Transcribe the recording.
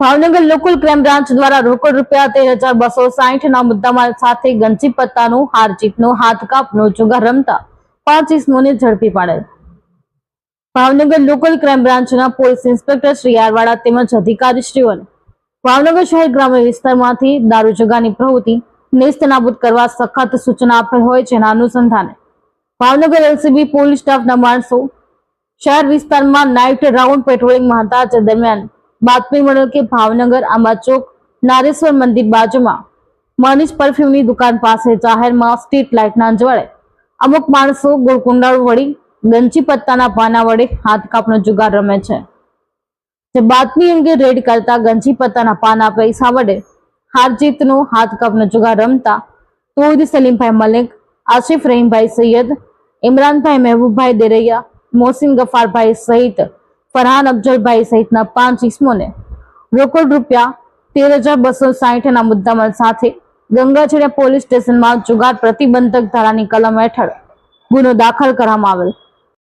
Bhavnagar local crime branch દ્વારા રોકડ રૂપિયા તેર હજાર બસો સાહીઠ ના મુદ્દામાલ સાથે ગંજી પત્તાનું હાર જીતનો હાથ રમતા પાંચ ઇસમોને ઝડપી પાડેલ ભાવનગર લોકલ ક્રાઇમ બ્રાન્ચના પોલીસ ઇન્સ્પેક્ટર શ્રી આરવાડા તેમજ અધિકારીશ્રીઓને ભાવનગર શહેર ગ્રામ્ય વિસ્તારમાંથી દારૂ જગાની પ્રવૃત્તિ નેસ્ત નાબૂદ કરવા સખત સૂચના આપેલ હોય જેના અનુસંધાને ભાવનગર એલસીબી પોલીસ સ્ટાફના માણસો શહેર વિસ્તારમાં નાઇટ રાઉન્ડ પેટ્રોલિંગમાં હતા દરમિયાન બાતમી મળેલ કે ભાવનગર આંબા ચોક નારેશ્વર મંદિર બાજુમાં મનીષ પરફ્યુમની દુકાન પાસે જાહેરમાં સ્ટ્રીટ લાઇટના અંજવાળે અમુક માણસો ગોળકુંડાળ વળી ગંજી પત્તાના પાના વડે હાથ જુગાર રમે છે. જે બાતમી અંગે રેડ કરતા ગંજી પત્તાના પાના પૈસા વડે હાર જીતનો હાથ કાપનો જુગાર રમતા તોઈદ સલીમભાઈ મલિક, આસિફ રહીમભાઈ સૈયદ, ઇમરાનભાઈ મહેબૂબભાઈ દેરૈયા, મોહસિન ગફારભાઈ સહિત ફરહાન અફજલભાઈ સહિતના પાંચ ઇસમોને રોકડ રૂપિયા તેર હજાર બસો સાહીઠના મુદ્દામાલ સાથે ગંગાછેડા પોલીસ સ્ટેશનમાં જુગાર પ્રતિબંધક ધારાની કલમ હેઠળ ગુનો દાખલ કરવામાં આવેલ.